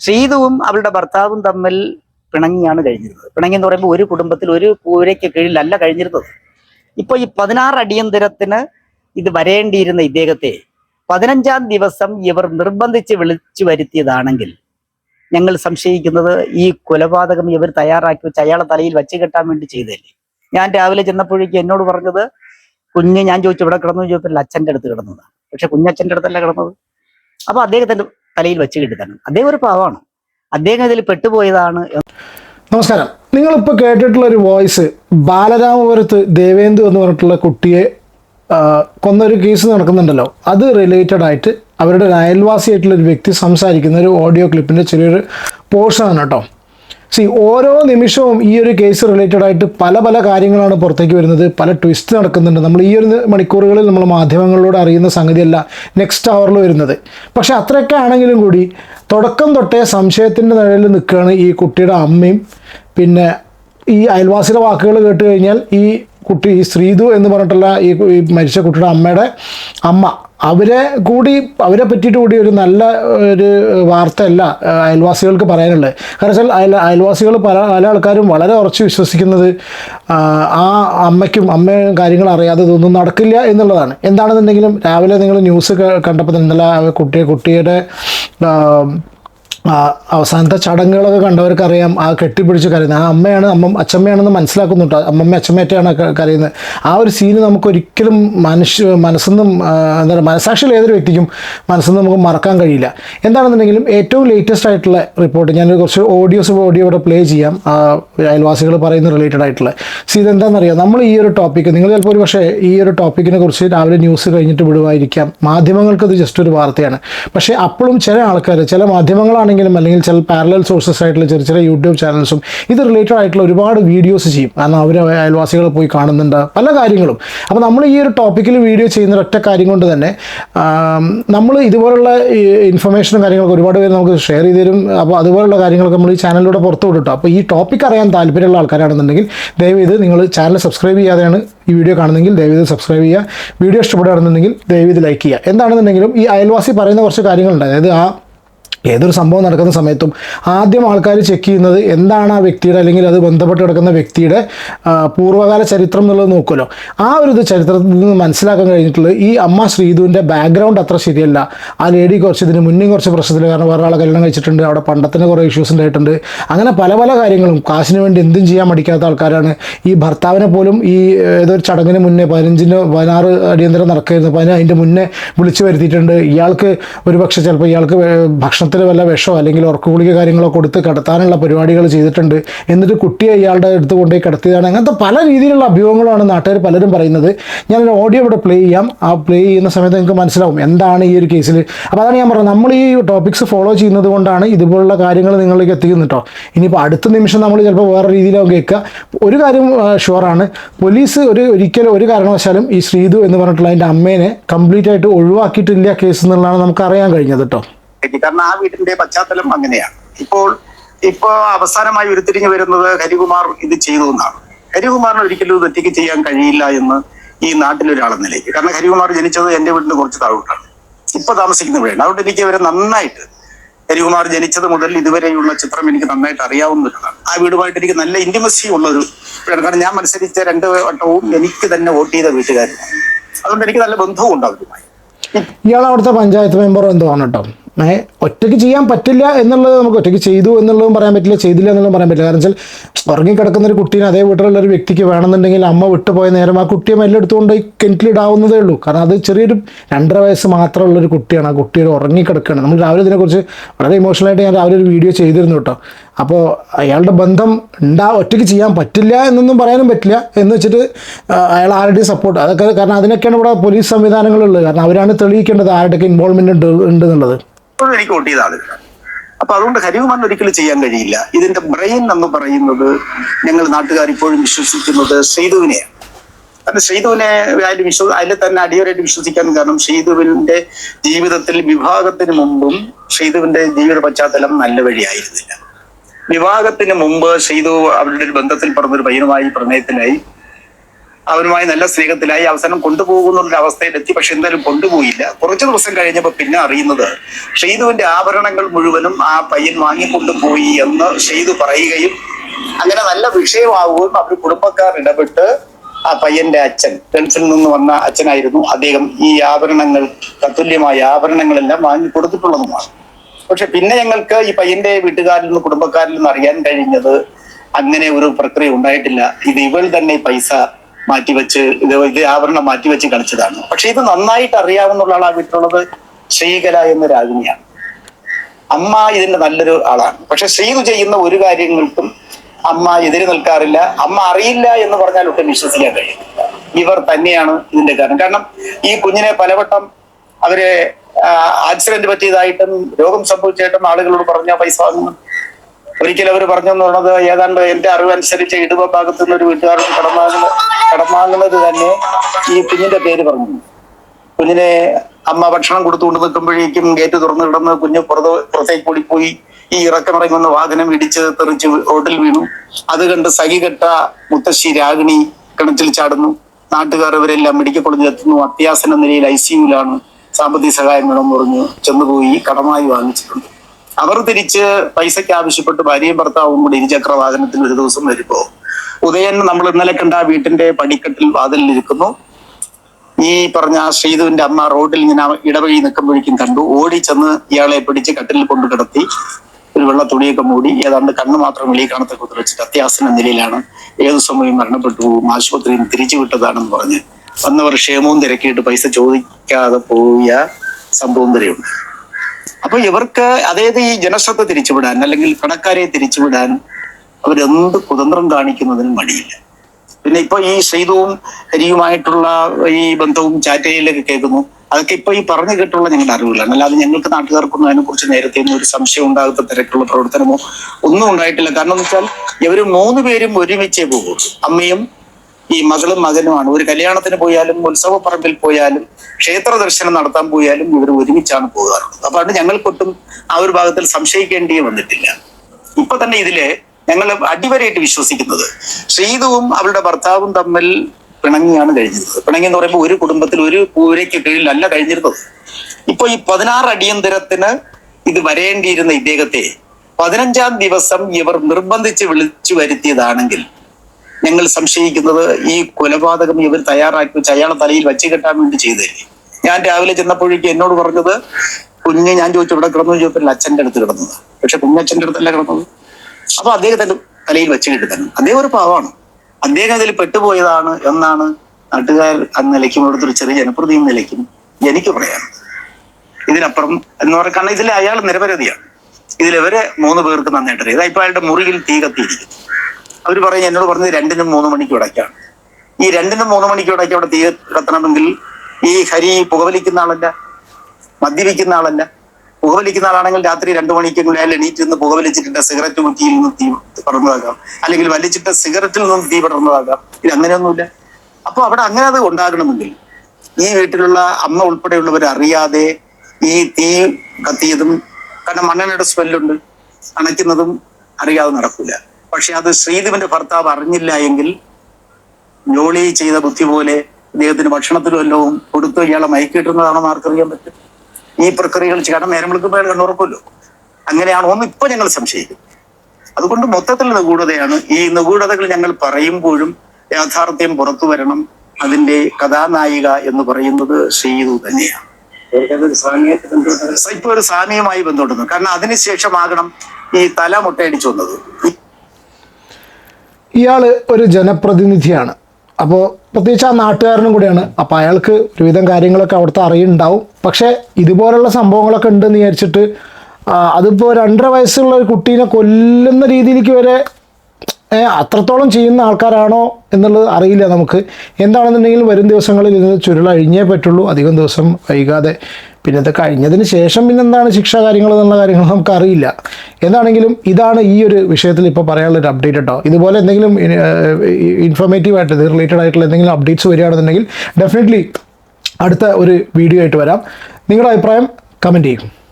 ശ്രീതുവും അവളുടെ ഭർത്താവും തമ്മിൽ പിണങ്ങിയാണ് കഴിഞ്ഞിരുന്നത്. പിണങ്ങി എന്ന് പറയുമ്പോൾ ഒരു കുടുംബത്തിൽ ഒരു പൂരയ്ക്ക് കീഴിലല്ല കഴിഞ്ഞിരുന്നത്. ഇപ്പൊ ഈ പതിനാറ് അടിയന്തരത്തിന് ഇത് വരേണ്ടിയിരുന്ന ഇദ്ദേഹത്തെ പതിനഞ്ചാം ദിവസം ഇവർ നിർബന്ധിച്ച് വിളിച്ചു വരുത്തിയതാണെങ്കിൽ ഞങ്ങൾ സംശയിക്കുന്നത് ഈ കൊലപാതകം ഇവർ തയ്യാറാക്കി വെച്ച് അയാളെ തലയിൽ വെച്ച് കെട്ടാൻ വേണ്ടി ചെയ്തല്ലേ ഞാൻ രാവിലെ ചെന്നപ്പോഴേക്കും എന്നോട് പറഞ്ഞത് കുഞ്ഞ് ഞാൻ ചോദിച്ചു ഇവിടെ കിടന്നു ചോദിച്ചപ്പോൾ അച്ഛന്റെ അടുത്ത് കിടന്നതാണ് പക്ഷെ കുഞ്ഞച്ഛന്റെ അടുത്തല്ല കിടന്നത്. അപ്പൊ അദ്ദേഹത്തിന്റെ തലയിൽ വെച്ച് കിട്ടിത്തരണം അദ്ദേഹം ഒരു പാവമാണ്. അദ്ദേഹം ഇതിൽ പെട്ടുപോയതാണ് നമസ്കാരം. നിങ്ങളിപ്പോൾ കേട്ടിട്ടുള്ള ഒരു വോയിസ് ബാലരാമപുരത്ത് ദേവേന്ദു എന്ന് പറഞ്ഞിട്ടുള്ള കുട്ടിയെ കൊന്നൊരു കേസ് നടക്കുന്നുണ്ടല്ലോ. അത് റിലേറ്റഡ് ആയിട്ട് അവരുടെ അയൽവാസിയായിട്ടുള്ള ഒരു വ്യക്തി സംസാരിക്കുന്ന ഒരു ഓഡിയോ ക്ലിപ്പിന്റെ ചെറിയൊരു പോർഷനാണ് കേട്ടോ. സി ഓരോ നിമിഷവും ഈ ഒരു കേസ് റിലേറ്റഡ് ആയിട്ട് പല പല കാര്യങ്ങളാണ് പുറത്തേക്ക് വരുന്നത്. പല ട്വിസ്റ്റ് നടക്കുന്നുണ്ട്. നമ്മൾ ഈ ഒരു മണിക്കൂറുകളിൽ നമ്മൾ മാധ്യമങ്ങളിലൂടെ അറിയുന്ന സംഗതിയല്ല നെക്സ്റ്റ് അവറിൽ വരുന്നത്. പക്ഷേ അത്രയൊക്കെ ആണെങ്കിലും കൂടി തുടക്കം തൊട്ടേ സംശയത്തിന്റെ നിഴലിൽ നിൽക്കുകയാണ് ഈ കുട്ടിയുടെ അമ്മയും. പിന്നെ ഈ അയൽവാസിയുടെ വാക്കുകൾ കേട്ട് കഴിഞ്ഞാൽ ഈ കുട്ടി ഈ ശ്രീതു എന്ന് പറഞ്ഞിട്ടുള്ള ഈ മരിച്ച കുട്ടിയുടെ അമ്മയുടെ അമ്മ അവരെ കൂടി അവരെ പറ്റിയിട്ട് കൂടി ഒരു നല്ല ഒരു വാർത്തയല്ല അയൽവാസികൾക്ക് പറയാനുള്ളത് കാരണം വെച്ചാൽ അയൽ അയൽവാസികൾ പല പല ആൾക്കാരും വളരെ ഉറച്ച് വിശ്വസിക്കുന്നത് ആ, അമ്മയ്ക്കും അമ്മയും കാര്യങ്ങൾ അറിയാതെ ഇതൊന്നും നടക്കില്ല എന്നുള്ളതാണ്. എന്താണെന്നുണ്ടെങ്കിലും രാവിലെ നിങ്ങൾ ന്യൂസ് കണ്ടപ്പോൾ തന്നെ കുട്ടിയെ കുട്ടിയുടെ അവസാനത്തെ ചടങ്ങുകളൊക്കെ കണ്ടവർക്കറിയാം. ആ കെട്ടിപ്പിടിച്ച് കരയുന്നത് ആ അമ്മയാണ് അമ്മ അച്ചമ്മയാണെന്ന് മനസ്സിലാക്കുന്നുണ്ട് അമ്മമ്മ അച്ചമ്മയായിട്ടാണ് കരയുന്നത്. ആ ഒരു സീന് നമുക്ക് ഒരിക്കലും മനുഷ്യ മനസ്സൊന്നും എന്താ പറയുക മനസാക്ഷിയിൽ ഏതൊരു വ്യക്തിക്കും മനസ്സൊന്നും നമുക്ക് മറക്കാൻ കഴിയില്ല. എന്താണെന്നുണ്ടെങ്കിലും ഏറ്റവും ലേറ്റസ്റ്റ് ആയിട്ടുള്ള റിപ്പോർട്ട് ഞാൻ കുറച്ച് ഓഡിയോസ് ഓഡിയോ ഇവിടെ പ്ലേ ചെയ്യാം. അയൽവാസികൾ പറയുന്ന റിലേറ്റഡ് ആയിട്ടുള്ള. സി ഇതെന്താണെന്നറിയാം നമ്മൾ ഈ ഒരു ടോപ്പിക്ക് നിങ്ങൾ ചിലപ്പോൾ ഒരു പക്ഷേ ഈ ഒരു ടോപ്പിക്കിനെ കുറിച്ച് രാവിലെ ന്യൂസ് കഴിഞ്ഞിട്ട് വിടുമായിരിക്കാം മാധ്യമങ്ങൾക്ക് ഇത് ജസ്റ്റ് ഒരു വാർത്തയാണ്. പക്ഷേ അപ്പോഴും ചില ആൾക്കാർ ചില മാധ്യമങ്ങളാണെങ്കിലും അല്ലെങ്കിൽ ചില പാരലൽ സോഴ്സസ് ആയിട്ടുള്ള ചെറിയ ചെറിയ യൂട്യൂബ് ചാനൽസും ഇത് റിലേറ്റഡ് ആയിട്ടുള്ള ഒരുപാട് വീഡിയോസ് ചെയ്യും. കാരണം അവർ അയൽവാസികളെ പോയി കാണുന്നുണ്ട് പല കാര്യങ്ങളും. അപ്പോൾ നമ്മൾ ഈ ഒരു ടോപ്പിക്കിൽ വീഡിയോ ചെയ്യുന്ന ഒറ്റ കാര്യം കൊണ്ട് തന്നെ നമ്മൾ ഇതുപോലുള്ള ഇൻഫർമേഷനും കാര്യങ്ങളൊക്കെ ഒരുപാട് പേര് നമുക്ക് ഷെയർ ചെയ്ത് തരും. അപ്പോൾ അതുപോലുള്ള കാര്യങ്ങളൊക്കെ നമ്മൾ ഈ ചാനലിലൂടെ പുറത്തു വിട്ടു അപ്പോൾ ഈ ടോപ്പിക് അറിയാൻ താല്പര്യമുള്ള ആൾക്കാരാണെന്നുണ്ടെങ്കിൽ ദയവീത് നിങ്ങൾ ചാനൽ സബ്സ്ക്രൈബ് ചെയ്യാതെയാണ് ഈ വീഡിയോ കാണുന്നെങ്കിൽ ദയവീത് സബ്സ്ക്രൈബ് ചെയ്യുക. വീഡിയോ ഇഷ്ടപ്പെടുകയാണെന്നുണ്ടെങ്കിൽ ദയവീത് ലൈക്ക് ചെയ്യുക. എന്താണെന്നുണ്ടെങ്കിലും ഈ അയൽവാസി പറയുന്ന കുറച്ച് കാര്യങ്ങളുണ്ട്. അതായത് ആ ഏതൊരു സംഭവം നടക്കുന്ന സമയത്തും ആദ്യം ആൾക്കാർ ചെക്ക് ചെയ്യുന്നത് എന്താണ് ആ വ്യക്തിയുടെ അല്ലെങ്കിൽ അത് ബന്ധപ്പെട്ട് കിടക്കുന്ന വ്യക്തിയുടെ പൂർവകാല ചരിത്രം എന്നുള്ളത് നോക്കുമല്ലോ. ആ ഒരു ഇത് ചരിത്രത്തിൽ നിന്ന് മനസ്സിലാക്കാൻ കഴിഞ്ഞിട്ടുള്ളത് ഈ അമ്മ ശ്രീധുവിന്റെ ബാക്ക്ഗ്രൗണ്ട് അത്ര ശരിയല്ല. ആ ലേഡി കുറച്ച് ഇതിന് മുന്നേ കുറച്ച് പ്രശ്നത്തിൽ കാരണം വേറെ ആളെ കല്യാണം കഴിച്ചിട്ടുണ്ട് അവിടെ പണ്ടത്തിന് കുറേ ഇഷ്യൂസ് ഉണ്ടായിട്ടുണ്ട്. അങ്ങനെ പല പല കാര്യങ്ങളും കാശിന് വേണ്ടി എന്തും ചെയ്യാൻ മടിക്കാത്ത ആൾക്കാരാണ്. ഈ ഭർത്താവിനെ പോലും ഈ ഏതൊരു ചടങ്ങിന് മുന്നേ പതിനഞ്ചിന് പതിനാറ് അടിയന്തരം നടക്കായിരുന്നു. അപ്പോൾ അതിന് അതിന്റെ മുന്നേ വിളിച്ചു വരുത്തിയിട്ടുണ്ട്. ഇയാൾക്ക് ഒരുപക്ഷെ ചിലപ്പോൾ ഇയാൾക്ക് വേ- ഭക്ഷണത്തിൽ വല്ല വിഷമോ അല്ലെങ്കിൽ ഉറക്കുഗുളിക കാര്യങ്ങളോ കൊടുത്ത് കടത്താനുള്ള പരിപാടികൾ ചെയ്തിട്ടുണ്ട് എന്നിട്ട് കുട്ടിയെ ഇയാളുടെ അടുത്ത് കൊണ്ടുപോയി കിടത്തിയതാണ്. അങ്ങനത്തെ പല രീതിയിലുള്ള അഭ്യൂഹങ്ങളാണ് നാട്ടുകാർ പലരും പറയുന്നത്. ഞാനൊരു ഓഡിയോ ഇവിടെ പ്ലേ ചെയ്യാം. ആ പ്ലേ ചെയ്യുന്ന സമയത്ത് നിങ്ങൾക്ക് മനസ്സിലാവും എന്താണ് ഈ ഒരു കേസിൽ അപ്പോൾ അതാണ് ഞാൻ പറഞ്ഞത്. നമ്മൾ ഈ ടോപ്പിക്സ് ഫോളോ ചെയ്യുന്നത് കൊണ്ടാണ് ഇതുപോലുള്ള കാര്യങ്ങൾ നിങ്ങളിലേക്ക് എത്തിക്കുന്നത് കേട്ടോ ഇനിയിപ്പോൾ അടുത്ത നിമിഷം നമ്മൾ ചിലപ്പോൾ വേറെ രീതിയിലാവും കേൾക്കുക. ഒരു കാര്യം ഷുവറാണ് പോലീസ് ഒരു ഒരിക്കലും ഒരു കാരണവശാലും ഈ ശ്രീതു എന്ന് പറഞ്ഞിട്ടുള്ള അതിന്റെ അമ്മേനെ കംപ്ലീറ്റ് ആയിട്ട് ഒഴിവാക്കിയിട്ടില്ല കേസ് എന്നുള്ളതാണ് നമുക്ക് അറിയാൻ കഴിഞ്ഞത് കേട്ടോ പറ്റി. കാരണം ആ വീടിന്റെ പശ്ചാത്തലം അങ്ങനെയാണ്. ഇപ്പോൾ ഇപ്പോ അവസാനമായി ഉരുത്തിരിഞ്ഞു വരുന്നത് ഹരികുമാർ ഇത് ചെയ്തു എന്നാണ്. ഹരികുമാറിന് ഒരിക്കലും ഇത് ഒറ്റയ്ക്ക് ചെയ്യാൻ കഴിയില്ല എന്ന് ഈ നാട്ടിലൊരാളെന്ന നിലയ്ക്ക്. കാരണം ഹരികുമാർ ജനിച്ചത് എന്റെ വീടിന് കുറച്ച് താഴോട്ടാണ്. ഇപ്പൊ താമസിക്കുന്ന വീടാണ്. അതുകൊണ്ട് എനിക്ക് അവരെ നന്നായിട്ട് ഹരികുമാർ ജനിച്ചത് മുതൽ ഇതുവരെയുള്ള ചിത്രം എനിക്ക് നന്നായിട്ട് അറിയാവുന്നതാണ് ആ വീടുമായിട്ട് എനിക്ക് നല്ല ഇന്റിമസി ഉള്ളൊരു വീടാണ്. കാരണം ഞാൻ മത്സരിച്ച രണ്ട് വട്ടവും എനിക്ക് തന്നെ വോട്ട് ചെയ്ത വീട്ടുകാരാണ് അതുകൊണ്ട് എനിക്ക് നല്ല ബന്ധവും ഉണ്ട് അവരുമായി. ഇയാൾ അവിടുത്തെ പഞ്ചായത്ത് മെമ്പർ എന്തോ ആണ് കേട്ടോ ഒറ്റയ്ക്ക് ചെയ്യാൻ പറ്റില്ല എന്നുള്ളത് നമുക്ക് ഒറ്റയ്ക്ക് ചെയ്തു എന്നുള്ളതും പറയാൻ പറ്റില്ല ചെയ്തില്ല എന്നുള്ളതും പറയാൻ പറ്റില്ല. കാരണം വെച്ചാൽ ഉറങ്ങിക്കിടക്കുന്ന ഒരു കുട്ടീനെ അതേ വീട്ടിലുള്ള ഒരു വ്യക്തിക്ക് വേണമെന്നുണ്ടെങ്കിൽ അമ്മ വിട്ടുപോയ നേരം ആ കുട്ടിയെ മെല്ലെടുത്തുകൊണ്ട് കിണറ്റിലിടാവുന്നതേ ഉള്ളൂ. കാരണം അത് ചെറിയൊരു രണ്ടര വയസ്സ് മാത്രമുള്ള ഒരു കുട്ടിയാണ്. ആ കുട്ടിയൊരു ഉറങ്ങിക്കിടക്കുകയാണ്. നമ്മൾ രാവിലെ ഇതിനെക്കുറിച്ച് വളരെ ഇമോഷണലായിട്ട് ഞാൻ രാവിലെ ഒരു വീഡിയോ ചെയ്തിരുന്നു കേട്ടോ. അപ്പോൾ അയാളുടെ ബന്ധം ഉണ്ടാ ഒറ്റയ്ക്ക് ചെയ്യാൻ പറ്റില്ല എന്നൊന്നും പറയാനും പറ്റില്ല എന്ന് വെച്ചിട്ട് അയാൾ ആരുടെയും സപ്പോർട്ട് അതൊക്കെ കാരണം അതിനൊക്കെയാണ് ഇവിടെ പോലീസ് സംവിധാനങ്ങളുള്ളത്. കാരണം അവരാണ് തെളിയിക്കേണ്ടത് ആരുടെയൊക്കെ ഇൻവോൾവ്മെന്റ് ഉണ്ട് ഉണ്ട് ഇപ്പോഴും എനിക്ക് വോട്ട് ചെയ്ത ആളുകളാണ്. അപ്പൊ അതുകൊണ്ട് ഹരികുമാറിന് ഒരിക്കലും ചെയ്യാൻ കഴിയില്ല. ഇതിന്റെ ബ്രെയിൻ എന്ന് പറയുന്നത് ഞങ്ങൾ നാട്ടുകാർ ഇപ്പോഴും വിശ്വസിക്കുന്നത് ശ്രീധുവിനെയാണ്. കാരണം ശ്രീധുവിനെ അതിൽ വിശ്വ അതിൽ തന്നെ അടിയോരായിട്ട് വിശ്വസിക്കാൻ കാരണം ശ്രീധുവിന്റെ ജീവിതത്തിൽ വിഭാഗത്തിന് മുമ്പും ശ്രീധുവിന്റെ ജീവിത പശ്ചാത്തലം നല്ല വഴിയായിരുന്നില്ല. വിവാഹത്തിന് മുമ്പ് ശ്രീധു അവരുടെ ഒരു ബന്ധത്തിൽ പറഞ്ഞൊരു പയ്യനുമായി പ്രണയത്തിലായി. അവനുമായി നല്ല സ്നേഹത്തിലായി അവസാനം കൊണ്ടുപോകുന്നുള്ള അവസ്ഥയിലെത്തി പക്ഷെ എന്തായാലും കൊണ്ടുപോയില്ല. കുറച്ചു ദിവസം കഴിഞ്ഞപ്പോൾ പിന്നെ അറിയുന്നത് ഷെയ്തുവിന്റെ ആഭരണങ്ങൾ മുഴുവനും ആ പയ്യൻ വാങ്ങിക്കൊണ്ടുപോയി എന്ന് ഷെയ്തു പറയുകയും അങ്ങനെ നല്ല വിഷയമാവുകയും അവർ കുടുംബക്കാർ ഇടപെട്ട് ആ പയ്യന്റെ അച്ഛൻ ഗൾഫിൽ നിന്ന് വന്ന അച്ഛനായിരുന്നു അദ്ദേഹം ഈ ആഭരണങ്ങൾ തത്തുല്യമായ ആഭരണങ്ങളെല്ലാം വാങ്ങി കൊടുത്തിട്ടുള്ളതുമാണ്. പക്ഷെ പിന്നെ ഞങ്ങൾക്ക് ഈ പയ്യന്റെ വീട്ടുകാരിൽ നിന്ന് കുടുംബക്കാരിൽ നിന്ന് അറിയാൻ കഴിഞ്ഞത് അങ്ങനെ ഒരു പ്രക്രിയ ഉണ്ടായിട്ടില്ല. ഇത് ഇവൾ തന്നെ പൈസ മാറ്റിവെച്ച് ഇത് ഇത് ആഭരണം മാറ്റിവെച്ച് കളിച്ചതാണ്. പക്ഷെ ഇത് നന്നായിട്ട് അറിയാവുന്ന ആളാ വീട്ടിലുള്ളത് ശ്രീകല എന്ന രാഗിനിയാണ് അമ്മ ഇതിന്റെ നല്ലൊരു ആളാണ്. പക്ഷെ ശ്രീതു ചെയ്യുന്ന ഒരു കാര്യങ്ങൾക്കും അമ്മ എതിര് നിൽക്കാറില്ല. അമ്മ അറിയില്ല എന്ന് പറഞ്ഞാൽ ഒട്ടും വിശ്വസിക്കാൻ കഴിയും ഇവർ തന്നെയാണ് ഇതിന്റെ കാരണം. കാരണം ഈ കുഞ്ഞിനെ പലവട്ടം അവരെ ആക്സിഡന്റ് പറ്റിയതായിട്ടും രോഗം സംഭവിച്ചായിട്ടും ആളുകളോട് പറഞ്ഞ പൈസ വാങ്ങുന്നു. ഒരിക്കലും അവർ പറഞ്ഞു പറഞ്ഞത് ഏതാണ്ട് എന്റെ അറിവനുസരിച്ച് ഇടുവ ഭാഗത്തു നിന്ന് ഒരു വീട്ടുകാരൻ കടം കടമാകുന്നത് കടം തന്നെ ഈ കുഞ്ഞിന്റെ പേര് പറഞ്ഞു. കുഞ്ഞിനെ അമ്മ ഭക്ഷണം കൊടുത്തുകൊണ്ട് നിൽക്കുമ്പോഴേക്കും ഗേറ്റ് തുറന്നു കിടന്ന് കുഞ്ഞ് പുറത്ത് പുറത്തേക്ക് ഓടിപ്പോയി. ഈ ഇറക്കമിറങ്ങുന്ന വാഹനം ഇടിച്ച് തെറിച്ച് റോഡിൽ വീണു. അത് കണ്ട് സഹികെട്ട മുത്തശ്ശി രാഗിണി കിണറ്റിൽ ചാടുന്നു. നാട്ടുകാർ ഇവരെല്ലാം മെഡിക്കൽ കോളേജിൽ എത്തുന്നു. അത്യാസന നിലയിൽ ഐ സിയുലാണ് സാമ്പത്തിക സഹായം വേണമെന്ന് പറഞ്ഞു ചെന്നുപോയി കടമായി വാങ്ങിച്ചിട്ടുണ്ട്. അവർ തിരിച്ച് പൈസയ്ക്ക് ആവശ്യപ്പെട്ട് ഭാര്യയും ഭർത്താവും കൂടി ഇരുചക്ര വാഹനത്തിൽ ഒരു ദിവസം വരുമ്പോ ഉദയൻ നമ്മൾ ഇന്നലെ കണ്ട വീട്ടിന്റെ പടിക്കെട്ടിൽ വാതിലിൽ ഇരിക്കുന്നു. ഈ പറഞ്ഞ ശ്രീധുവിന്റെ അമ്മ റോഡിൽ ഇങ്ങനെ ഇടവഴി നിൽക്കുമ്പോഴേക്കും കണ്ടു. ഓടി ചെന്ന് ഇയാളെ പിടിച്ച് കട്ടിലിൽ കൊണ്ട് കിടത്തി ഒരു വെള്ള തുണിയൊക്കെ മൂടി ഏതാണ്ട് കണ്ണ് മാത്രം വെളിയിൽ കാണത്തെ കുത്തി വെച്ചിട്ട് അത്യാസന നിലയിലാണ്. ഏതു സമയം മരണപ്പെട്ടു പോകും. ആശുപത്രിയിൽ തിരിച്ചു വിട്ടതാണെന്ന് പറഞ്ഞ് വന്നവർ ക്ഷേമവും തിരക്കിയിട്ട് പൈസ ചോദിക്കാതെ പോയ സംഭവം വരെയുണ്ട്. അപ്പൊ ഇവർക്ക് അതായത് ഈ ജനശ്രദ്ധ തിരിച്ചുവിടാൻ അല്ലെങ്കിൽ പണക്കാരെ തിരിച്ചുവിടാൻ അവരെന്ത് കുതന്ത്രം കാണിക്കുന്നതിന് മടിയില്ല. പിന്നെ ഇപ്പൊ ഈ ശ്രീതുവും ഹരിയുമായിട്ടുള്ള ഈ ബന്ധവും ചാറ്റയിലൊക്കെ കേൾക്കുന്നു. അതൊക്കെ ഇപ്പൊ ഈ പറഞ്ഞു കേട്ടുള്ള ഞങ്ങളുടെ അറിവുകളാണ്. അല്ലാതെ ഞങ്ങൾക്ക് നാട്ടുകാർക്കൊന്നും അതിനെക്കുറിച്ച് നേരത്തെ ഒന്നും ഒരു സംശയം ഉണ്ടാകാത്ത തിരക്കുള്ള പ്രവർത്തനമോ ഒന്നും ഉണ്ടായിട്ടില്ല. കാരണം എന്ന് വെച്ചാൽ ഇവർ മൂന്ന് പേരും ഒരുമിച്ചേ പോകും അമ്മയും ഈ മകളും മകനുമാണ്. ഒരു കല്യാണത്തിന് പോയാലും ഉത്സവ പറമ്പിൽ പോയാലും ക്ഷേത്ര ദർശനം നടത്താൻ പോയാലും ഇവർ ഒരുമിച്ചാണ് പോകാറുള്ളത്. അപ്പൊ അത് ഞങ്ങൾക്കൊട്ടും ആ ഒരു ഭാഗത്തിൽ സംശയിക്കേണ്ടി വന്നിട്ടില്ല. ഇപ്പൊ തന്നെ ഇതിൽ ഞങ്ങൾ അടിവരയിട്ട് വിശ്വസിക്കുന്നത് ശ്രീതുവും അവളുടെ ഭർത്താവും തമ്മിൽ പിണങ്ങിയാണ് കഴിഞ്ഞിരുന്നത്. പിണങ്ങി എന്ന് പറയുമ്പോൾ ഒരു കുടുംബത്തിൽ ഒരു കൂരയ്ക്ക് കീഴിലല്ല കഴിഞ്ഞിരുന്നത്. ഇപ്പൊ ഈ പതിനാറ് അടിയന്തരത്തിന് ഇത് വരേണ്ടിയിരുന്ന ഇദ്ദേഹത്തെ പതിനഞ്ചാം ദിവസം ഇവർ നിർബന്ധിച്ച് വിളിച്ചു വരുത്തിയതാണെങ്കിൽ ഞങ്ങൾ സംശയിക്കുന്നത് ഈ കൊലപാതകം ഇവർ തയ്യാറാക്കി വെച്ച് അയാളെ തലയിൽ വച്ച് കെട്ടാൻ വേണ്ടി ചെയ്തതല്ലേ? ഞാൻ രാവിലെ ചെന്നപ്പോഴേക്ക് എന്നോട് പറഞ്ഞത് കുഞ്ഞ് ഞാൻ ചോദിച്ചു ഇവിടെ കിടന്നു? ചോദിച്ചപ്പോൾ അച്ഛന്റെ അടുത്ത് കിടന്നത് പക്ഷെ കുഞ്ഞച്ഛന്റെ അടുത്തല്ല കിടന്നത്. അപ്പൊ അദ്ദേഹത്തിന്റെ തലയിൽ വെച്ച് കെട്ടുതന്നു അദ്ദേഹം ഒരു പാവമാണ്. അദ്ദേഹം അതിൽ പെട്ടുപോയതാണ് എന്നാണ് നാട്ടുകാർ അന്ന് നിലയ്ക്കും ഇവിടുത്തെ ഒരു ചെറിയ ജനപ്രതി നിലയ്ക്കും എനിക്ക് പറയാം. ഇതിനപ്പുറം എന്ന് പറയുക കാരണം ഇതിൽ അയാൾ നിരപരാധിയാണ്. ഇതിലിവരെ മൂന്ന് പേർക്ക് നന്നായിട്ട് അറിയാം. ഇപ്പൊ അയാളുടെ മുറിയിൽ തീ കത്തിയിരിക്കുന്നു. അവർ പറയും എന്നോട് പറഞ്ഞത് രണ്ടിനും മൂന്ന് മണിക്ക് ഇടയ്ക്കാണ് ഈ രണ്ടിനും മൂന്ന് മണിക്ക് ഇടയ്ക്ക് അവിടെ തീ കത്തണമെങ്കിൽ ഈ ഹരി പുകവലിക്കുന്ന ആളല്ല മദ്യപിക്കുന്ന ആളല്ല. പുകവലിക്കുന്ന ആളാണെങ്കിൽ രാത്രി രണ്ടു മണിക്കെങ്കിലും അയാൾ എണീറ്റ് നിന്ന് പുകവലിച്ചിട്ട് സിഗരറ്റ് കുറ്റിയിൽ നിന്ന് തീ പടർന്നതാകാം. അല്ലെങ്കിൽ വലിച്ചിട്ട് സിഗരറ്റിൽ നിന്ന് തീ പടർന്നതാകാം. ഇത് അങ്ങനെയൊന്നുമില്ല. അപ്പൊ അവിടെ അങ്ങനെ അത് ഉണ്ടാകണമെങ്കിൽ ഈ വീട്ടിലുള്ള അമ്മ ഉൾപ്പെടെയുള്ളവർ അറിയാതെ ഈ തീ കത്തിയതും കാരണം മണ്ണെണ്ണയുടെ സ്മെല്ലുണ്ട് അണയ്ക്കുന്നതും അറിയാതെ നടക്കൂല. പക്ഷെ അത് ശ്രീദേവന്റെ ഭർത്താവ് അറിഞ്ഞില്ല എങ്കിൽ ജോളി ചെയ്ത ബുദ്ധി പോലെ ഇദ്ദേഹത്തിന് ഭക്ഷണത്തിലും വല്ലതും കൊടുത്ത് ഇയാളെ മയക്കിട്ടുന്നതാണെന്ന് ആർക്കറിയാൻ പറ്റും ഈ പ്രക്രിയകൾ കാരണം നേരം വിളിക്കുമ്പോൾ അയാൾ അങ്ങനെയാണോ എന്ന് ഇപ്പൊ ഞങ്ങൾ സംശയിക്കും അതുകൊണ്ട് മൊത്തത്തിൽ നിഗൂഢതയാണ് ഈ നിഗൂഢതകൾ ഞങ്ങൾ പറയുമ്പോഴും യാഥാർത്ഥ്യം പുറത്തു വരണം. അതിന്റെ കഥാനായിക എന്ന് പറയുന്നത് ശ്രീതു തന്നെയാണ്. ഇപ്പൊ ഒരു സ്വാമിയുമായി ബന്ധപ്പെടുന്നു കാരണം അതിനുശേഷമാകണം ഈ തല മുട്ടയടിച്ചു വന്നത്. ഇയാൾ ഒരു ജനപ്രതിനിധിയാണ്. അപ്പോൾ പ്രത്യേകിച്ച് ആ നാട്ടുകാരനും കൂടിയാണ്. അപ്പോൾ അയാൾക്ക് ഒരുവിധം കാര്യങ്ങളൊക്കെ അവിടുത്തെ അറിയുന്നുണ്ടാവും പക്ഷേ ഇതുപോലുള്ള സംഭവങ്ങളൊക്കെ ഉണ്ടെന്ന് വിചാരിച്ചിട്ട് അതിപ്പോൾ രണ്ടര വയസ്സുള്ള ഒരു കുട്ടീനെ കൊല്ലുന്ന രീതിയിലേക്ക് വരെ അത്രത്തോളം ചെയ്യുന്ന ആൾക്കാരാണോ എന്നുള്ളത് അറിയില്ല നമുക്ക്. എന്താണെന്നുണ്ടെങ്കിൽ വരും ദിവസങ്ങളിൽ ഇത് ചുരുളഴിഞ്ഞേ പറ്റുള്ളൂ. അധികം ദിവസം വൈകാതെ. പിന്നെ ഇത് കഴിഞ്ഞതിന് ശേഷം പിന്നെ എന്താണ് ശിക്ഷ കാര്യങ്ങൾ എന്നുള്ള കാര്യങ്ങൾ നമുക്കറിയില്ല എന്താണെങ്കിലും ഇതാണ് ഈ ഒരു വിഷയത്തിൽ ഇപ്പോൾ പറയാനുള്ള ഒരു അപ്ഡേറ്റ് കേട്ടോ ഇതുപോലെ എന്തെങ്കിലും ഇൻഫോർമേറ്റീവ് ആയിട്ട് ഇത് റിലേറ്റഡ് ആയിട്ടുള്ള എന്തെങ്കിലും അപ്ഡേറ്റ്സ് വരികയാണെന്നുണ്ടെങ്കിൽ ഡെഫിനറ്റ്ലി അടുത്ത ഒരു വീഡിയോ ആയിട്ട് വരാം. നിങ്ങളുടെ അഭിപ്രായം കമന്റ് ചെയ്യും.